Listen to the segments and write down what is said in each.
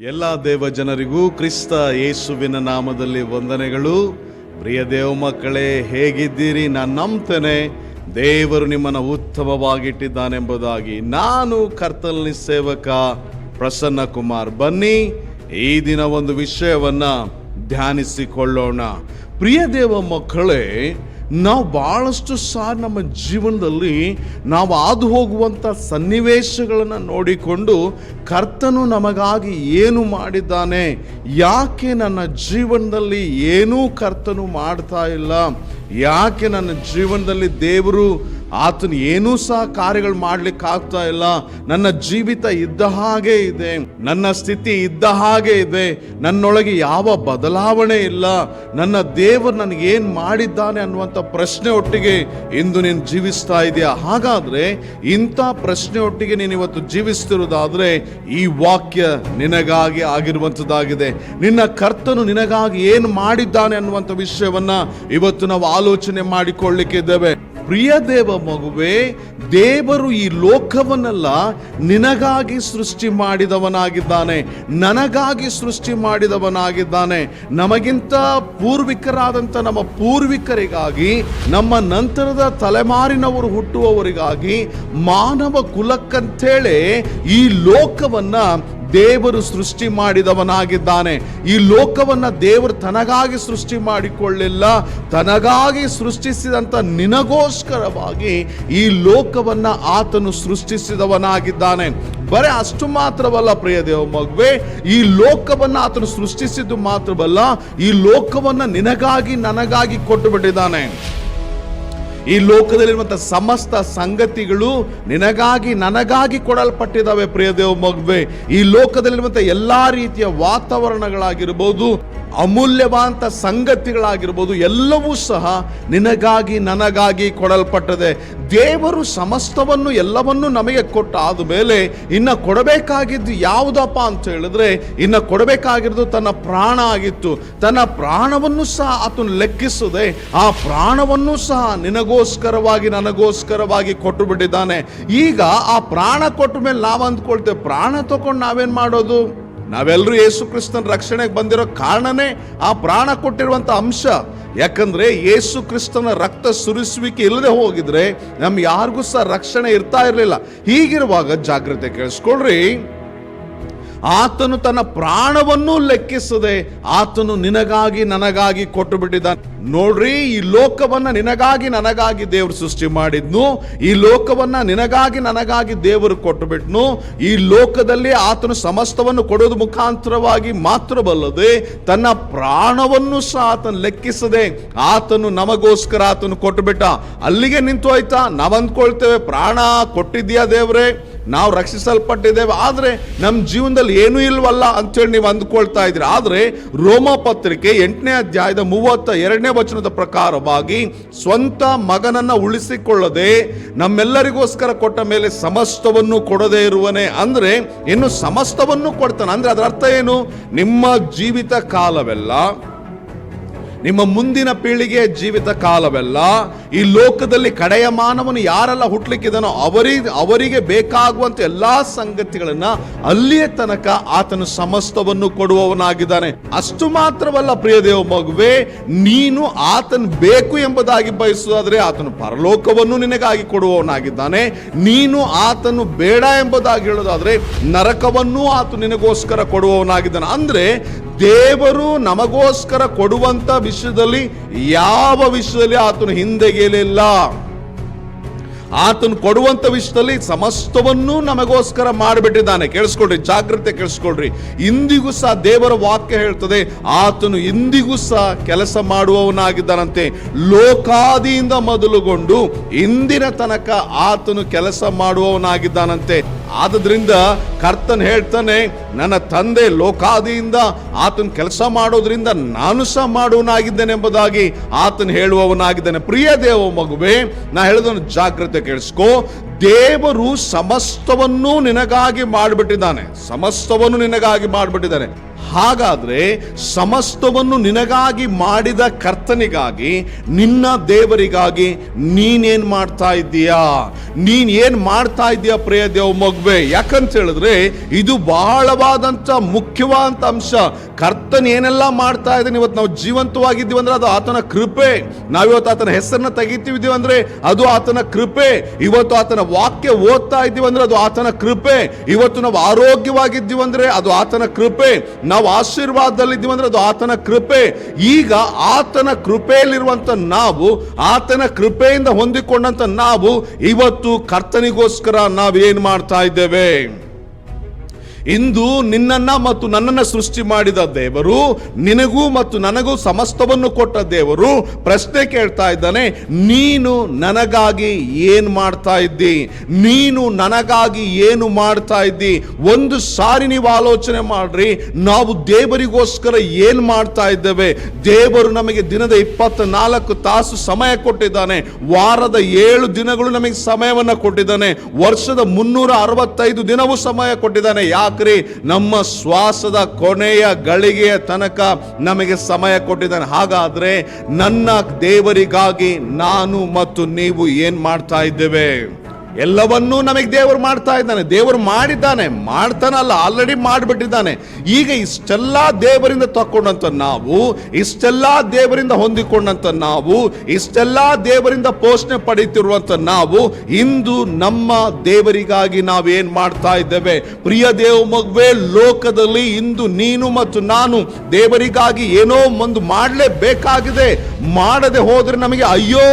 ಎಲ್ಲ ದೇವ ಜನರಿಗೂ ಕ್ರಿಸ್ತ ಯೇಸುವಿನ ನಾಮದಲ್ಲಿ ವಂದನೆಗಳು. ಪ್ರಿಯ ದೇವ ಮಕ್ಕಳೇ, ಹೇಗಿದ್ದೀರಿ? ನಾನು ನಂಬ್ತೇನೆ. ದೇವರು ನಿಮ್ಮನ್ನು ಉತ್ತಮವಾಗಿಟ್ಟಿದ್ದಾನೆಂಬುದಾಗಿ ನಾನು ಕರ್ತಲ್ನಿ ಸೇವಕ ಪ್ರಸನ್ನ ಕುಮಾರ್. ಬನ್ನಿ, ಈ ದಿನ ಒಂದು ವಿಷಯವನ್ನು ಧ್ಯಾನಿಸಿಕೊಳ್ಳೋಣ. ಪ್ರಿಯ ದೇವ ಮಕ್ಕಳೇ ನಾವು ಭಾಳಷ್ಟು ಸಹ ನಮ್ಮ ಜೀವನದಲ್ಲಿ ನಾವು ಹಾದು ಹೋಗುವಂಥ ಸನ್ನಿವೇಶಗಳನ್ನು ನೋಡಿಕೊಂಡು ಕರ್ತನು ನಮಗಾಗಿ ಏನು ಮಾಡಿದ್ದಾನೆ, ಯಾಕೆ ನನ್ನ ಜೀವನದಲ್ಲಿ ಏನೂ ಕರ್ತನು ಮಾಡ್ತಾ ಇಲ್ಲ, ಯಾಕೆ ನನ್ನ ಜೀವನದಲ್ಲಿ ದೇವರು ಆತನು ಏನೂ ಸಹ ಕಾರ್ಯಗಳು ಮಾಡ್ಲಿಕ್ಕೆ ಆಗ್ತಾ ಇಲ್ಲ. ನನ್ನ ಜೀವಿತ ಇದ್ದ ಹಾಗೆ ಇದೆ. ನನ್ನ ಸ್ಥಿತಿ ಇದ್ದ ಹಾಗೆ ಇದೆ. ನನ್ನೊಳಗೆ ಯಾವ ಬದಲಾವಣೆ ಇಲ್ಲ. ನನ್ನ ದೇವರು ನನಗೆ ಏನು ಮಾಡಿದ್ದಾನೆ ಅನ್ನುವಂಥ ಪ್ರಶ್ನೆ ಒಟ್ಟಿಗೆ ಇಂದು ನೀನು ಜೀವಿಸ್ತಾ ಇದೆಯಾ? ಹಾಗಾದ್ರೆ ಇಂಥ ಪ್ರಶ್ನೆ ಒಟ್ಟಿಗೆ ನೀನು ಇವತ್ತು ಜೀವಿಸ್ತಿರುವುದಾದ್ರೆ ಈ ವಾಕ್ಯ ನಿನಗಾಗಿ ಆಗಿರುವಂಥದ್ದಾಗಿದೆ. ನಿನ್ನ ಕರ್ತನು ನಿನಗಾಗಿ ಏನು ಮಾಡಿದ್ದಾನೆ ಅನ್ನುವಂಥ ವಿಷಯವನ್ನ ಇವತ್ತು ನಾವು ಆಲೋಚನೆ ಮಾಡಿಕೊಳ್ಳಿಕ್ಕಿದ್ದೇವೆ ಪ್ರಿಯ ದೇವ ಮಗುವೆ, ದೇವರು ಈ ಲೋಕವನ್ನೆಲ್ಲ ನಿನಗಾಗಿ ಸೃಷ್ಟಿ ಮಾಡಿದವನಾಗಿದ್ದಾನೆ, ನನಗಾಗಿ ಸೃಷ್ಟಿ ಮಾಡಿದವನಾಗಿದ್ದಾನೆ. ನಮಗಿಂತ ಪೂರ್ವಿಕರಾದಂಥ ನಮ್ಮ ಪೂರ್ವಿಕರಿಗಾಗಿ, ನಮ್ಮ ನಂತರದ ತಲೆಮಾರಿನವರು ಹುಟ್ಟುವವರಿಗಾಗಿ ಮಾನವ ಕುಲಕ್ಕಂಥೇಳಿ ಈ ಲೋಕವನ್ನ ದೇವರು ಸೃಷ್ಟಿ ಮಾಡಿದವನಾಗಿದ್ದಾನೆ. ಈ ಲೋಕವನ್ನ ದೇವರು ತನಗಾಗಿ ಸೃಷ್ಟಿ ಮಾಡಿಕೊಳ್ಳಿಲ್ಲ. ತನಗಾಗಿ ಸೃಷ್ಟಿಸಿದಂತ ನಿನಗೋಸ್ಕರವಾಗಿ ಈ ಲೋಕವನ್ನ ಆತನು ಸೃಷ್ಟಿಸಿದವನಾಗಿದ್ದಾನೆ. ಬರೇ ಅಷ್ಟು ಮಾತ್ರವಲ್ಲ ಪ್ರಿಯ ದೇವ ಮಗುವೆ, ಈ ಲೋಕವನ್ನ ಆತನು ಸೃಷ್ಟಿಸಿದ್ದು ಮಾತ್ರವಲ್ಲ, ಈ ಲೋಕವನ್ನ ನಿನಗಾಗಿ ನನಗಾಗಿ ಕೊಟ್ಟು ಬಿಟ್ಟಿದ್ದಾನೆ. ಈ ಲೋಕದಲ್ಲಿರುವಂಥ ಸಮಸ್ತ ಸಂಗತಿಗಳು ನಿನಗಾಗಿ ನನಗಾಗಿ ಕೊಡಲ್ಪಟ್ಟಿದ್ದಾವೆ ಪ್ರಿಯ ದೇವ ಮಗುವೆ. ಈ ಲೋಕದಲ್ಲಿರುವಂಥ ಎಲ್ಲಾ ರೀತಿಯ ವಾತಾವರಣಗಳಾಗಿರ್ಬೋದು, ಅಮೂಲ್ಯವಾದಂಥ ಸಂಗತಿಗಳಾಗಿರ್ಬೋದು, ಎಲ್ಲವೂ ಸಹ ನಿನಗಾಗಿ ನನಗಾಗಿ ಕೊಡಲ್ಪಟ್ಟದೆ. ದೇವರು ಸಮಸ್ತವನ್ನು, ಎಲ್ಲವನ್ನು ನಮಗೆ ಕೊಟ್ಟ ಆದ ಮೇಲೆ ಇನ್ನು ಕೊಡಬೇಕಾಗಿದ್ದು ಯಾವುದಪ್ಪ ಅಂತ ಹೇಳಿದ್ರೆ, ಇನ್ನು ಕೊಡಬೇಕಾಗಿರೋದು ತನ್ನ ಪ್ರಾಣ ಆಗಿತ್ತು. ತನ್ನ ಪ್ರಾಣವನ್ನು ಸಹ ಆತನು ಲೆಕ್ಕಿಸದೆ, ಆ ಪ್ರಾಣವನ್ನು ಸಹ ನಿನಗೋಸ್ಕರವಾಗಿ, ನನಗೋಸ್ಕರವಾಗಿ ಕೊಟ್ಟು ಬಿಟ್ಟಿದ್ದಾನೆ ಈಗ ಆ ಪ್ರಾಣ ಕೊಟ್ಟ ಮೇಲೆ ನಾವು ಅಂದ್ಕೊಳ್ತೇವೆ, ಪ್ರಾಣ ತಗೊಂಡು ನಾವೇನ್ ಮಾಡೋದು? ನಾವೆಲ್ಲರೂ ಯೇಸು ಕ್ರಿಸ್ತನ ರಕ್ಷಣೆಗೆ ಬಂದಿರೋ ಕಾರಣನೇ ಆ ಪ್ರಾಣ ಕೊಟ್ಟಿರುವಂತ ಅಂಶ. ಯಾಕಂದ್ರೆ ಯೇಸು ಕ್ರಿಸ್ತನ ರಕ್ತ ಸುರಿಸುವಿಕೆ ಇಲ್ಲದೆ ಹೋಗಿದ್ರೆ ನಮ್ಗೆ ಯಾರಿಗೂ ಸಹ ರಕ್ಷಣೆ ಇರ್ತಾ ಇರಲಿಲ್ಲ. ಹೀಗಿರುವಾಗ ಜಾಗ್ರತೆ ಕೇಳಿಸ್ಕೊಳ್ರಿ. ಆತನು ತನ್ನ ಪ್ರಾಣವನ್ನು ಲೆಕ್ಕಿಸದೆ ಆತನು ನಿನಗಾಗಿ ನನಗಾಗಿ ಕೊಟ್ಟು ಬಿಟ್ಟಿದ್ದಾನೆ ನೋಡ್ರಿ, ಈ ಲೋಕವನ್ನ ನಿನಗಾಗಿ ನನಗಾಗಿ ದೇವರು ಸೃಷ್ಟಿ ಮಾಡಿದ್ನು, ಈ ಲೋಕವನ್ನ ನಿನಗಾಗಿ ನನಗಾಗಿ ದೇವರು ಕೊಟ್ಟು ಬಿಟ್ನು ಈ ಲೋಕದಲ್ಲಿ ಆತನು ಸಮಸ್ತವನ್ನು ಕೊಡೋದು ಮುಖಾಂತರವಾಗಿ ಮಾತ್ರವಲ್ಲದೆ ತನ್ನ ಪ್ರಾಣವನ್ನು ಸಹ ಆತನು ಲೆಕ್ಕಿಸದೆ ಆತನು ನಮಗೋಸ್ಕರ ಆತನು ಕೊಟ್ಟು ಬಿಟ್ಟ ಅಲ್ಲಿಗೆ ನಿಂತು ಆಯ್ತಾ? ನಾವ್ ಅಂದ್ಕೊಳ್ತೇವೆ, ಪ್ರಾಣ ಕೊಟ್ಟಿದ್ಯಾ ದೇವ್ರೆ? ನಾವು ರಕ್ಷಿಸಲ್ಪಟ್ಟಿದ್ದೇವೆ. ಆದರೆ ನಮ್ಮ ಜೀವನದಲ್ಲಿ ಏನೂ ಇಲ್ವಲ್ಲ ಅಂತೇಳಿ ನೀವು ಅಂದ್ಕೊಳ್ತಾ ಇದ್ದೀರಿ. ಆದರೆ ರೋಮ ಪತ್ರಿಕೆ ಎಂಟನೇ ಅಧ್ಯಾಯದ ಮೂವತ್ತ ಎರಡನೇ ವಚನದ ಪ್ರಕಾರವಾಗಿ ಸ್ವಂತ ಮಗನನ್ನು ಉಳಿಸಿಕೊಳ್ಳದೆ ನಮ್ಮೆಲ್ಲರಿಗೋಸ್ಕರ ಕೊಟ್ಟ ಮೇಲೆ ಸಮಸ್ತವನ್ನು ಕೊಡದೇ ಇರುವನೆ. ಅಂದರೆ ಇನ್ನು ಸಮಸ್ತವನ್ನು ಕೊಡ್ತಾನೆ. ಅಂದರೆ ಅದರ ಅರ್ಥ ಏನು? ನಿಮ್ಮ ಜೀವಿತ ಕಾಲವೆಲ್ಲ ನಿಮ್ಮ ಮುಂದಿನ ಪೀಳಿಗೆಯ ಜೀವಿತ ಕಾಲವೆಲ್ಲ ಈ ಲೋಕದಲ್ಲಿ ಕಡೆಯ ಮಾನವನು ಯಾರೆಲ್ಲ ಹುಟ್ಲಿಕ್ಕಿದನೋ ಅವರಿಗೆ ಅವರಿಗೆ ಬೇಕಾಗುವಂತ ಎಲ್ಲಾ ಸಂಗತಿಗಳನ್ನ ಅಲ್ಲಿಯ ತನಕ ಆತನು ಸಮಸ್ತವನ್ನು ಕೊಡುವವನಾಗಿದ್ದಾನೆ. ಅಷ್ಟು ಮಾತ್ರವಲ್ಲ ಪ್ರಿಯ ದೇವ ಮಗುವೆ, ನೀನು ಆತನ್ ಬೇಕು ಎಂಬುದಾಗಿ ಬಯಸುವುದಾದರೆ ಆತನು ಪರಲೋಕವನ್ನು ನಿನಗಾಗಿ ಕೊಡುವವನಾಗಿದ್ದಾನೆ. ನೀನು ಆತನು ಬೇಡ ಎಂಬುದಾಗಿ ಹೇಳೋದಾದ್ರೆ ನರಕವನ್ನು ಆತ ನಿನಗೋಸ್ಕರ ಕೊಡುವವನಾಗಿದ್ದಾನೆ. ಅಂದ್ರೆ ದೇವರು ನಮಗೋಸ್ಕರ ಕೊಡುವಂತ ವಿಷಯದಲ್ಲಿ ಯಾವ ವಿಷಯದಲ್ಲಿ ಆತನು ಹಿಂದೆಗೆಯಲಿಲ್ಲ ಆತನು ಕೊಡುವಂತ ವಿಷಯದಲ್ಲಿ ಸಮಸ್ತವನ್ನು ನಮಗೋಸ್ಕರ ಮಾಡಿಬಿಟ್ಟಿದ್ದಾನೆ. ಕೇಳಿಸ್ಕೊಳ್ರಿ, ಜಾಗ್ರತೆ ಕೇಳಿಸ್ಕೊಳ್ರಿ. ಇಂದಿಗೂ ಸಹ ದೇವರ ವಾಕ್ಯ ಹೇಳ್ತದೆ, ಆತನು ಇಂದಿಗೂ ಸಹ ಕೆಲಸ ಮಾಡುವವನಾಗಿದ್ದಾನಂತೆ. ಲೋಕಾದಿಯಿಂದ ಮೊದಲುಗೊಂಡು ಇಂದಿನ ತನಕ ಆತನು ಕೆಲಸ ಮಾಡುವವನಾಗಿದ್ದಾನಂತೆ. ಆದ್ರಿಂದ ಕರ್ತನ್ ಹೇಳ್ತಾನೆ, ನನ್ನ ತಂದೆ ಲೋಕಾದಿಯಿಂದ ಆತನ ಕೆಲಸ ಮಾಡೋದ್ರಿಂದ ನಾನು ಸಹ ಮಾಡುವನಾಗಿದ್ದೇನೆ ಎಂಬುದಾಗಿ ಆತನು ಹೇಳುವವನಾಗಿದ್ದೇನೆ. ಪ್ರಿಯ ದೇವ ಮಗುವೆ, ನಾ ಹೇಳಿದನು ಜಾಗ್ರತೆ ಕೇಳಿಸ್ಕೋ. ದೇವರು ಸಮಸ್ತವನ್ನೂ ನಿನಗಾಗಿ ಮಾಡಿಬಿಟ್ಟಿದ್ದಾನೆ. ಸಮಸ್ತವನ್ನು ನಿನಗಾಗಿ ಮಾಡಿಬಿಟ್ಟಿದ್ದಾನೆ. ಹಾಗಾದ್ರೆ ಸಮಸ್ತವನ್ನು ನಿನಗಾಗಿ ಮಾಡಿದ ಕರ್ತನಿಗಾಗಿ, ನಿನ್ನ ದೇವರಿಗಾಗಿ ನೀನೇನ್ ಮಾಡ್ತಾ ಇದ್ದೀಯಾ? ನೀನು ಏನು ಮಾಡ್ತಾ ಇದ್ದೀಯಾ ಪ್ರಿಯ ದೇವ ಮಗುವೆ? ಯಾಕಂತ ಹೇಳಿದ್ರೆ, ಇದು ಬಹಳವಾದಂಥ ಮುಖ್ಯವಾದಂಥ ಅಂಶ. ಕರ್ತನ ಏನೆಲ್ಲ ಮಾಡ್ತಾ ಇದ್ದಾನೆ, ಇವತ್ತು ನಾವು ಜೀವಂತವಾಗಿದ್ದೀವಿ ಅಂದ್ರೆ ಅದು ಆತನ ಕೃಪೆ. ನಾವಿವತ್ತು ಆತನ ಹೆಸರನ್ನ ತೆಗಿತೀವಿ ಅಂದ್ರೆ ಅದು ಆತನ ಕೃಪೆ. ಇವತ್ತು ಆತನ ವಾಕ್ಯ ಓದ್ತಾ ಇದ್ದೀವಿ ಅಂದ್ರೆ ಅದು ಆತನ ಕೃಪೆ. ಇವತ್ತು ನಾವು ಆರೋಗ್ಯವಾಗಿದ್ದೀವಿ ಅಂದ್ರೆ ಅದು ಆತನ ಕೃಪೆ. ನಾವು ಆಶೀರ್ವಾದದಲ್ಲಿದ್ದೀವಿ ಅಂದ್ರೆ ಅದು ಆತನ ಕೃಪೆ. ಈಗ ಆತನ ಕೃಪೆಯಲ್ಲಿರುವಂತ ನಾವು, ಆತನ ಕೃಪೆಯಿಂದ ಹೊಂದಿಕೊಂಡಂತ ನಾವು ಇವತ್ತು ಕರ್ತನಿಗೋಸ್ಕರ ನಾವೇನ್ ಮಾಡ್ತಾ ಇದ್ದೇವೆ? ಇಂದು ನಿನ್ನನ್ನ ಮತ್ತು ನನ್ನನ್ನು ಸೃಷ್ಟಿ ಮಾಡಿದ ದೇವರು, ನಿನಗೂ ಮತ್ತು ನನಗೂ ಸಮಸ್ತವನ್ನು ಕೊಟ್ಟ ದೇವರು ಪ್ರಶ್ನೆ ಕೇಳ್ತಾ ಇದ್ದಾನೆ, ನೀನು ನನಗಾಗಿ ಏನು ಮಾಡ್ತಾ ಇದ್ದಿ? ನೀನು ನನಗಾಗಿ ಏನು ಮಾಡ್ತಾ ಇದ್ದಿ? ಒಂದು ಸಾರಿ ನೀವು ಆಲೋಚನೆ ಮಾಡ್ರಿ, ನಾವು ದೇವರಿಗೋಸ್ಕರ ಏನು ಮಾಡ್ತಾ ಇದ್ದೇವೆ? ದೇವರು ನಮಗೆ ದಿನದ ಇಪ್ಪತ್ತ ನಾಲ್ಕು ತಾಸು ಸಮಯ ಕೊಟ್ಟಿದ್ದಾನೆ, ವಾರದ ಏಳು ದಿನಗಳು ನಮಗೆ ಸಮಯವನ್ನು ಕೊಟ್ಟಿದ್ದಾನೆ, ವರ್ಷದ ಮುನ್ನೂರ ಅರವತ್ತೈದು ದಿನವೂ ಸಮಯ ಕೊಟ್ಟಿದ್ದಾನೆ ಯಾಕ್ರಿ ನಮ್ಮ ಶ್ವಾಸದ ಕೊನೆಯ ಗಳಿಗೆಯ ತನಕ ನಮಗೆ ಸಮಯ ಕೊಟ್ಟಿದ್ದಾನೆ. ಹಾಗಾದ್ರೆ ನನ್ನ ದೇವರಿಗಾಗಿ ನಾನು ಮತ್ತು ನೀವು ಏನ್ ಮಾಡ್ತಾ ಇದ್ದೇವೆ? ಎಲ್ಲವನ್ನೂ ನಮಗೆ ದೇವರು ಮಾಡ್ತಾ ಇದ್ದಾನೆ. ದೇವರು ಮಾಡಿದ್ದಾನೆ. ಮಾಡ್ತಾನಲ್ಲ ಆಲ್ರೆಡಿ ಮಾಡಿಬಿಟ್ಟಿದ್ದಾನೆ. ಈಗ ಇಷ್ಟೆಲ್ಲ ದೇವರಿಂದ ತಕ್ಕೊಂಡಂತ ನಾವು, ಇಷ್ಟೆಲ್ಲ ದೇವರಿಂದ ಹೊಂದಿಕೊಂಡಂತ ನಾವು, ಇಷ್ಟೆಲ್ಲ ದೇವರಿಂದ ಪೋಷಣೆ ಪಡೆಯುತ್ತಿರುವಂತ ನಾವು, ಇಂದು ನಮ್ಮ ದೇವರಿಗಾಗಿ ನಾವೇನ್ ಮಾಡ್ತಾ ಇದ್ದೇವೆ? ಪ್ರಿಯ ದೇವ ಮಗುವೆ, ಲೋಕದಲ್ಲಿ ಇಂದು ನೀನು ಮತ್ತು ನಾನು ದೇವರಿಗಾಗಿ ಏನೋ ಒಂದು ಮಾಡಲೇಬೇಕಾಗಿದೆ. ಮಾಡದೆ ಹೋದ್ರೆ ನಮಗೆ ಅಯ್ಯೋ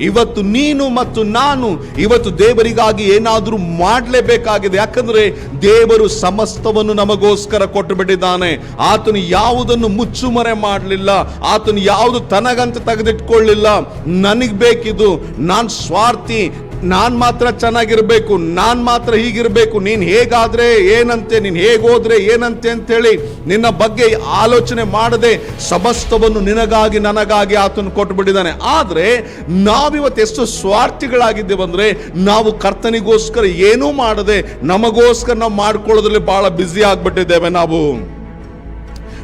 ಇವತ್ತು ನೀನು ಮತ್ತು ನಾನು ಇವತ್ತು ದೇವರಿಗಾಗಿ ಏನಾದರೂ ಮಾಡಲೇಬೇಕಾಗಿದೆ. ಯಾಕಂದ್ರೆ ದೇವರು ಸಮಸ್ತವನ್ನು ನಮಗೋಸ್ಕರ ಕೊಟ್ಟು ಬಿಟ್ಟಿದ್ದಾನೆ. ಆತನು ಯಾವುದನ್ನು ಮುಚ್ಚುಮರೆ ಮಾಡಲಿಲ್ಲ. ಆತನು ಯಾವುದು ತನಗಂತ ತೆಗೆದಿಟ್ಕೊಳ್ಳಿಲ್ಲ. ನನಗೆ ಬೇಕಿದು ನಾನು ಸ್ವಾರ್ಥಿ ನಾನ್ ಮಾತ್ರ ಚೆನ್ನಾಗಿರಬೇಕು, ನಾನು ಮಾತ್ರ ಹೀಗಿರಬೇಕು, ನೀನು ಹೇಗಾದರೆ, ಏನಂತೆ, ನೀನು ಹೇಗೋದ್ರೆ, ಏನಂತೆ ಅಂತೇಳಿ ನಿನ್ನ ಬಗ್ಗೆ ಆಲೋಚನೆ ಮಾಡದೆ ಸಮಸ್ತವನ್ನು ನಿನಗಾಗಿ, ನನಗಾಗಿ ಆತನು ಕೊಟ್ಟು ಆದರೆ ನಾವಿವತ್ತು ಎಷ್ಟು ಸ್ವಾರ್ಥಿಗಳಾಗಿದ್ದೇವೆಂದರೆ ನಾವು ಕರ್ತನಿಗೋಸ್ಕರ ಏನೂ ಮಾಡದೆ, ನಮಗೋಸ್ಕರ ನಾವು ಮಾಡ್ಕೊಳ್ಳೋದ್ರಲ್ಲಿ ಬಹಳ ಬ್ಯುಸಿ ಆಗಿಬಿಟ್ಟಿದ್ದೇವೆ ನಾವು.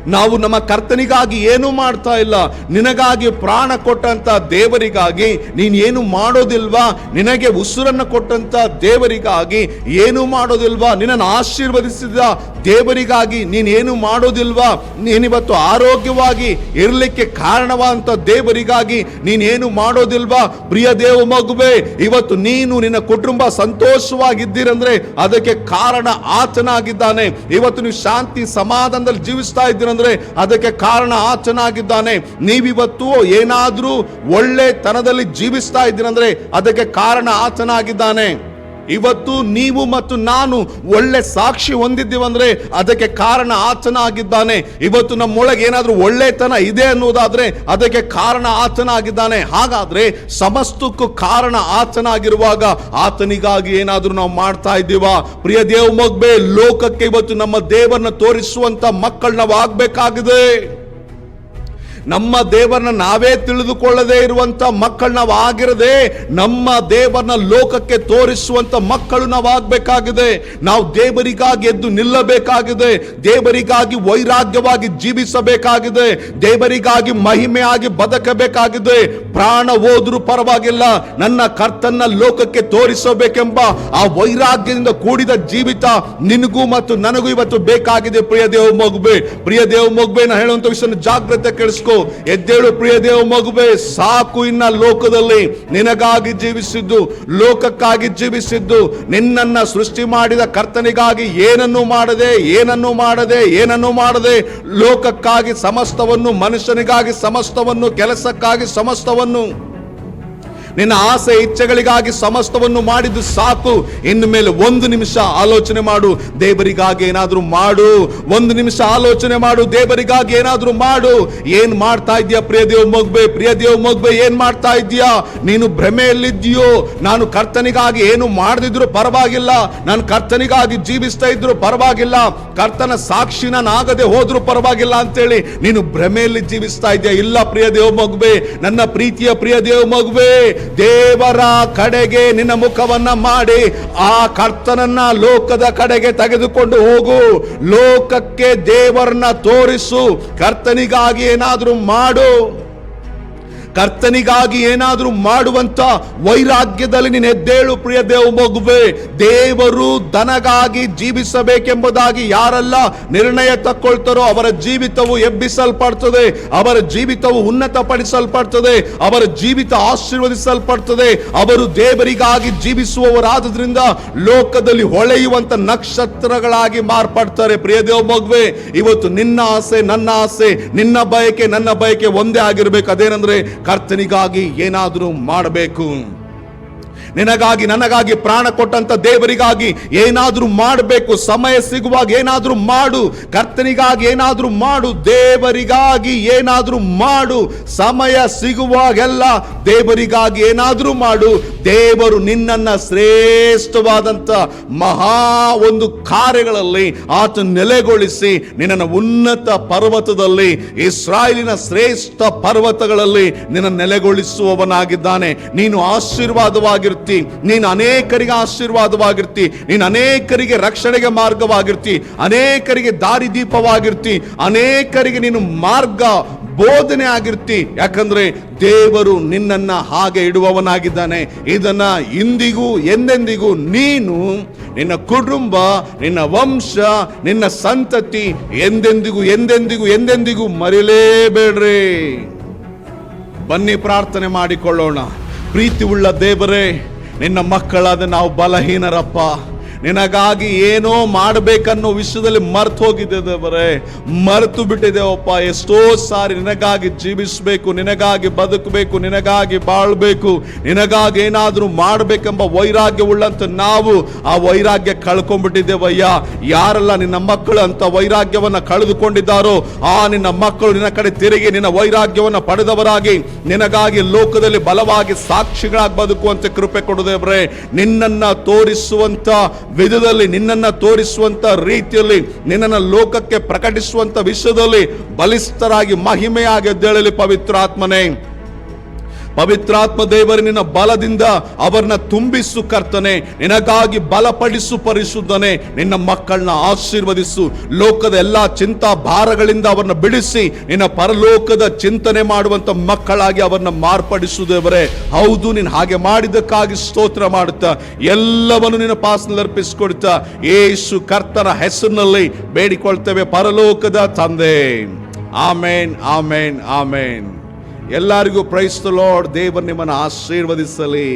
ನಾವು ನಮ್ಮ ಕರ್ತನಿಗಾಗಿ ಏನು ಮಾಡ್ತಾ ಇಲ್ಲ. ನಿನಗಾಗಿ ಪ್ರಾಣ ಕೊಟ್ಟಂತ ದೇವರಿಗಾಗಿ, ನೀನು ಏನು ಮಾಡೋದಿಲ್ವಾ? ನಿನಗೆ ಉಸಿರನ್ನು ಕೊಟ್ಟಂತ ದೇವರಿಗಾಗಿ ಏನು ಮಾಡೋದಿಲ್ವಾ? ನಿನ್ನನ್ನು ಆಶೀರ್ವದಿಸಿದ ದೇವರಿಗಾಗಿ ನೀನೇನು ಮಾಡೋದಿಲ್ವಾ? ನೀನಿವತ್ತು ಆರೋಗ್ಯವಾಗಿ ಇರಲಿಕ್ಕೆ ಕಾರಣವಾದಂತ ದೇವರಿಗಾಗಿ ನೀನೇನು ಮಾಡೋದಿಲ್ವಾ? ಪ್ರಿಯ ದೇವ ಮಗುವೆ, ಇವತ್ತು ನೀನು ನಿನ್ನ ಕುಟುಂಬ ಸಂತೋಷವಾಗಿದ್ದೀರಂದ್ರೆ ಅದಕ್ಕೆ ಕಾರಣ ಆತನಾಗಿದ್ದಾನೆ. ಇವತ್ತು ನೀವು ಶಾಂತಿ ಸಮಾಧಾನದಲ್ಲಿ ಜೀವಿಸ್ತಾ ಇದ್ದೀರಂದ್ರೆ ಅದಕ್ಕೆ ಕಾರಣ ಆತನಾಗಿದ್ದಾನೆ. ನೀವಿವತ್ತು ಏನಾದರೂ ಒಳ್ಳೆ ತನದಲ್ಲಿ ಜೀವಿಸ್ತಾ ಇದ್ದೀರಂದ್ರೆ ಅದಕ್ಕೆ ಕಾರಣ ಆತನಾಗಿದ್ದಾನೆ. ಇವತ್ತು ನೀವು ಮತ್ತು ನಾನು ಒಳ್ಳೆ ಸಾಕ್ಷಿ ಹೊಂದಿದ್ದೀವಂದ್ರೆ ಅದಕ್ಕೆ ಕಾರಣ ಆತನ ಆಗಿದ್ದಾನೆ ಇವತ್ತು ನಮ್ಮೊಳಗೆ ಏನಾದರೂ ಒಳ್ಳೆತನ ಇದೆ ಅನ್ನೋದಾದ್ರೆ ಅದಕ್ಕೆ ಕಾರಣ ಆತನ ಆಗಿದ್ದಾನೆ ಹಾಗಾದ್ರೆ ಸಮಸ್ತಕ್ಕೂ ಕಾರಣ ಆತನಾಗಿರುವಾಗ ಆತನಿಗಾಗಿ ಏನಾದ್ರೂ ನಾವು ಮಾಡ್ತಾ ಇದ್ದೀವಾ? ಪ್ರಿಯ ದೇವ್ ಮಗ್ಬೆ, ಲೋಕಕ್ಕೆ ಇವತ್ತು ನಮ್ಮ ದೇವರನ್ನ ತೋರಿಸುವಂತ ಮಕ್ಕಳು ನಾವು ಆಗ್ಬೇಕಾಗಿದೆ. ನಮ್ಮ ದೇವರನ್ನ ನಾವೇ ತಿಳಿದುಕೊಳ್ಳದೆ ಇರುವಂತ ಮಕ್ಕಳು ನಾವು ಆಗಿರದೆ ನಮ್ಮ ದೇವರನ್ನ ಲೋಕಕ್ಕೆ ತೋರಿಸುವಂತ ಮಕ್ಕಳು ನಾವು ಆಗಬೇಕಾಗಿದೆ ನಾವು ದೇವರಿಗಾಗಿ ಎದ್ದು ನಿಲ್ಲಬೇಕಾಗಿದೆ. ದೇವರಿಗಾಗಿ ವೈರಾಗ್ಯವಾಗಿ ಜೀವಿಸಬೇಕಾಗಿದೆ. ದೇವರಿಗಾಗಿ ಮಹಿಮೆಯಾಗಿ ಬದುಕಬೇಕಾಗಿದೆ. ಪ್ರಾಣ ಹೋದ್ರೂ ಪರವಾಗಿಲ್ಲ. ನನ್ನ ಕರ್ತನ್ನ ಲೋಕಕ್ಕೆ ತೋರಿಸಬೇಕೆಂಬ ಆ ವೈರಾಗ್ಯದಿಂದ ಕೂಡಿದ ಜೀವಿತ ನಿನಗೂ ಮತ್ತು ನನಗೂ ಇವತ್ತು ಬೇಕಾಗಿದೆ. ಪ್ರಿಯ ದೇವ ಮಗುಬೆ ಪ್ರಿಯ ದೇವ ಮಗುಬೆ ನಾ ಹೇಳುವಂತ ವಿಷಯ ಜಾಗ್ರತೆ ಕೇಳಿಸ್ಕೊ ಎದ್ದೇಳು ಪ್ರಿಯ ದೇವ ಮಗುವೆ, ಸಾಕು ಇನ್ನ ಲೋಕದಲ್ಲಿ. ನಿನಗಾಗಿ ಜೀವಿಸಿದ್ದು, ಲೋಕಕ್ಕಾಗಿ ಜೀವಿಸಿದ್ದು, ನಿನ್ನನ್ನ ಸೃಷ್ಟಿ ಮಾಡಿದ ಕರ್ತನಿಗಾಗಿ ಏನನ್ನು ಮಾಡದೆ ಏನನ್ನು ಮಾಡದೆ ಏನನ್ನು ಮಾಡದೆ, ಲೋಕಕ್ಕಾಗಿ ಸಮಸ್ತವನ್ನು, ಮನುಷ್ಯನಿಗಾಗಿ ಸಮಸ್ತವನ್ನು, ಕೆಲಸಕ್ಕಾಗಿ ಸಮಸ್ತವನ್ನು. ನಿನ್ನ ಆಸೆ ಇಚ್ಛೆಗಳಿಗಾಗಿ ಸಮಸ್ತವನ್ನು ಮಾಡಿದ್ದು ಸಾಕು. ಇನ್ನು ಮೇಲೆ ಒಂದು ನಿಮಿಷ ಆಲೋಚನೆ ಮಾಡು. ದೇವರಿಗಾಗಿ ಏನಾದರೂ ಮಾಡು. ಒಂದು ನಿಮಿಷ ಆಲೋಚನೆ ಮಾಡು. ದೇವರಿಗಾಗಿ ಏನಾದರೂ ಮಾಡು. ಏನ್ ಮಾಡ್ತಾ ಇದೀಯಾ ಪ್ರಿಯ ದೇವ್ ಮಗ್ಬೆ ಪ್ರಿಯ ದೇವ್ ಮಗ್ಬೆ ಏನ್ ಮಾಡ್ತಾ ಇದೀಯಾ ನೀನು ಭ್ರಮೆಯಲ್ಲಿದ್ದೀಯೋ? ನಾನು ಕರ್ತನಿಗಾಗಿ ಏನು ಮಾಡದಿದ್ರು ಪರವಾಗಿಲ್ಲ. ನಾನು ಕರ್ತನಿಗಾಗಿ ಜೀವಿಸ್ತಾ ಇದ್ರು ಪರವಾಗಿಲ್ಲ. ಕರ್ತನ ಸಾಕ್ಷಿ ನಾನಾಗದೆ ಹೋದ್ರು ಪರವಾಗಿಲ್ಲ ಅಂತೇಳಿ ನೀನು ಭ್ರಮೆಯಲ್ಲಿ ಜೀವಿಸ್ತಾ ಇದೆಯಾ ಇಲ್ಲ ಪ್ರಿಯ ದೇವ್ ಮಗುವೆ. ನನ್ನ ಪ್ರೀತಿಯ ಪ್ರಿಯ ದೇವ ಮಗುವೆ. ದೇವರ ಕಡೆಗೆ ನಿನ್ನ ಮುಖವನ್ನ ಮಾಡಿ, ಆ ಕರ್ತನನ್ನ ಲೋಕದ ಕಡೆಗೆ ತೆಗೆದುಕೊಂಡು ಹೋಗು. ಲೋಕಕ್ಕೆ ದೇವರನ್ನ ತೋರಿಸು. ಕರ್ತನಿಗಾಗಿ ಏನಾದ್ರೂ ಮಾಡು. ಕರ್ತನಿಗಾಗಿ ಏನಾದರೂ ಮಾಡುವಂತ ವೈರಾಗ್ಯದಲ್ಲಿ ನೀನು ಎದ್ದೇಳು, ಪ್ರಿಯ ದೇವ ಮಗುವೆ. ದೇವರು ದನಗಾಗಿ ಜೀವಿಸಬೇಕೆಂಬುದಾಗಿ ಯಾರೆಲ್ಲ ನಿರ್ಣಯ ತಕ್ಕೊಳ್ತಾರೋ ಅವರ ಜೀವಿತವು ಎಬ್ಬಿಸಲ್ಪಡ್ತದೆ, ಅವರ ಜೀವಿತವು ಉನ್ನತಪಡಿಸಲ್ಪಡ್ತದೆ, ಅವರ ಜೀವಿತ ಆಶೀರ್ವದಿಸಲ್ಪಡ್ತದೆ, ಅವರು ದೇವರಿಗಾಗಿ ಜೀವಿಸುವವರಾದ್ರಿಂದ ಲೋಕದಲ್ಲಿ ಹೊಳೆಯುವಂತ ನಕ್ಷತ್ರಗಳಾಗಿ ಮಾರ್ಪಡ್ತಾರೆ, ಪ್ರಿಯ ದೇವ ಮಗುವೆ. ಇವತ್ತು ನಿನ್ನ ಆಸೆ, ನನ್ನ ಆಸೆ, ನಿನ್ನ ಬಯಕೆ, ನನ್ನ ಬಯಕೆ ಒಂದೇ ಆಗಿರ್ಬೇಕು. ಅದೇನಂದ್ರೆ ಕರ್ತನಿಗಾಗಿ ಏನಾದರೂ ಮಾಡಬೇಕು. ನಿನಗಾಗಿ, ನನಗಾಗಿ ಪ್ರಾಣ ಕೊಟ್ಟಂತ ದೇವರಿಗಾಗಿ ಏನಾದರೂ ಮಾಡಬೇಕು. ಸಮಯ ಸಿಗುವಾಗ ಏನಾದರೂ ಮಾಡು. ಕರ್ತನಿಗಾಗಿ ಏನಾದರೂ ಮಾಡು. ದೇವರಿಗಾಗಿ ಏನಾದರೂ ಮಾಡು. ಸಮಯ ಸಿಗುವಾಗೆಲ್ಲ ದೇವರಿಗಾಗಿ ಏನಾದರೂ ಮಾಡು. ದೇವರು ನಿನ್ನನ್ನ ಶ್ರೇಷ್ಠವಾದಂತ ಮಹಾ ಒಂದು ಕಾರ್ಯಗಳಲ್ಲಿ ಆತ ನೆಲೆಗೊಳಿಸಿ ನಿನ್ನನ್ನು ಉನ್ನತ ಪರ್ವತದಲ್ಲಿ ಇಸ್ರಾಯೇಲಿನ ಶ್ರೇಷ್ಠ ಪರ್ವತಗಳಲ್ಲಿ ನಿನ್ನ ನೆಲೆಗೊಳಿಸುವವನಾಗಿದ್ದಾನೆ. ನೀನು ಆಶೀರ್ವಾದವಾಗಿರ್ತಿ. ನೀನು ಅನೇಕರಿಗೆ ಆಶೀರ್ವಾದವಾಗಿರ್ತಿ. ನೀನು ಅನೇಕರಿಗೆ ರಕ್ಷಣೆಗೆ ಮಾರ್ಗವಾಗಿರ್ತಿ. ಅನೇಕರಿಗೆ ದಾರಿದೀಪವಾಗಿರ್ತಿ. ಅನೇಕರಿಗೆ ನೀನು ಮಾರ್ಗ ಬೋಧನೆ ಆಗಿರ್ತಿ. ಯಾಕಂದ್ರೆ ದೇವರು ನಿನ್ನನ್ನ ಹಾಗೆ ಇಡುವವನಾಗಿದ್ದಾನೆ. ಇದನ್ನ ಇಂದಿಗೂ ಎಂದೆಂದಿಗೂ ನೀನು, ನಿನ್ನ ಕುಟುಂಬ, ನಿನ್ನ ವಂಶ, ನಿನ್ನ ಸಂತತಿ ಎಂದೆಂದಿಗೂ ಎಂದೆಂದಿಗೂ ಎಂದೆಂದಿಗೂ ಮರಿಲೇಬೇಡ್ರಿ ಬನ್ನಿ ಪ್ರಾರ್ಥನೆ ಮಾಡಿಕೊಳ್ಳೋಣ. ಪ್ರೀತಿ ಉಳ್ಳ ದೇವರೇ ನಿನ್ನ ಮಕ್ಕಳಾದ ನಾವು ಬಲಹೀನರಪ್ಪ. ನಿನಗಾಗಿ ಏನೋ ಮಾಡಬೇಕನ್ನೋ ವಿಷಯದಲ್ಲಿ ಮರ್ತು ಹೋಗಿದ್ದೆ ದೇವರೇ. ಮರೆತು ಬಿಟ್ಟಿದ್ದೇವಪ್ಪ ಎಷ್ಟೋ ಸಾರಿ ನಿನಗಾಗಿ ಜೀವಿಸಬೇಕು, ನಿನಗಾಗಿ ಬದುಕಬೇಕು, ನಿನಗಾಗಿ ಬಾಳ್ಬೇಕು, ನಿನಗಾಗಿ ಏನಾದರೂ ಮಾಡಬೇಕೆಂಬ ವೈರಾಗ್ಯ ಉಳ್ಳಂತ ನಾವು ಆ ವೈರಾಗ್ಯ ಕಳ್ಕೊಂಡ್ಬಿಟ್ಟಿದ್ದೇವಯ್ಯ. ಯಾರೆಲ್ಲ ನಿನ್ನ ಮಕ್ಕಳು ಅಂತ ವೈರಾಗ್ಯವನ್ನ ಕಳೆದುಕೊಂಡಿದ್ದಾರೋ, ಆ ನಿನ್ನ ಮಕ್ಕಳು ನಿನ್ನ ಕಡೆ ತಿರುಗಿ ನಿನ್ನ ವೈರಾಗ್ಯವನ್ನ ಪಡೆದವರಾಗಿ ನಿನಗಾಗಿ ಲೋಕದಲ್ಲಿ ಬಲವಾಗಿ ಸಾಕ್ಷಿಗಳಾಗಿ ಬದುಕುವಂತೆ ಕೃಪೆ ಕೊಡುದೇವ್ರೆ ನಿನ್ನನ್ನ ತೋರಿಸುವಂತ ವಿಧದಲ್ಲಿ ನಿನ್ನನ್ನ ತೋರಿಸುವಂತ ರೀತಿಯಲ್ಲಿ ನಿನ್ನನ್ನು ಲೋಕಕ್ಕೆ ಪ್ರಕಟಿಸುವಂತ ವಿಷಯದಲ್ಲಿ ಬಲಿಷ್ಠರಾಗಿ ಮಹಿಮೆಯಾಗಿ ಎದ್ದೇಳಲಿ ಪವಿತ್ರಾತ್ಮನೇ ಪವಿತ್ರಾತ್ಮ ದೇವರು ನಿನ್ನ ಬಲದಿಂದ ಅವರನ್ನ ತುಂಬಿಸು ಕರ್ತನೆ. ನಿನಗಾಗಿ ಬಲಪಡಿಸು, ಪರಿಶುದ್ಧನೆ. ನಿನ್ನ ಮಕ್ಕಳನ್ನ ಆಶೀರ್ವದಿಸು. ಲೋಕದ ಎಲ್ಲಾ ಚಿಂತಾ ಭಾರಗಳಿಂದ ಅವರನ್ನ ಬಿಡಿಸಿ ನಿನ್ನ ಪರಲೋಕದ ಚಿಂತನೆ ಮಾಡುವಂತ ಮಕ್ಕಳಾಗಿ ಅವರನ್ನ ಮಾರ್ಪಡಿಸು ದೇವರೇ. ಹೌದು, ನೀನು ಹಾಗೆ ಮಾಡಿದ್ದಕ್ಕಾಗಿ ಸ್ತೋತ್ರ ಮಾಡುತ್ತಾ. ಎಲ್ಲವನ್ನು ನಿನ್ನ ಪಾಸ್ನಲ್ಲಿ ಅರ್ಪಿಸಿಕೊಡ್ತಾ ಯೇಸು ಕರ್ತನ ಹೆಸರಿನಲ್ಲಿ ಬೇಡಿಕೊಳ್ತೇವೆ ಪರಲೋಕದ ತಂದೆ. ಆಮೇನ್ ಆಮೇನ್ ಆಮೇನ್. ಎಲ್ಲರಿಗೂ ಪ್ರೈಸ್ ಲಾರ್ಡ್ ದೇವರು ನಿಮ್ಮನ್ನು ಆಶೀರ್ವದಿಸಲಿ.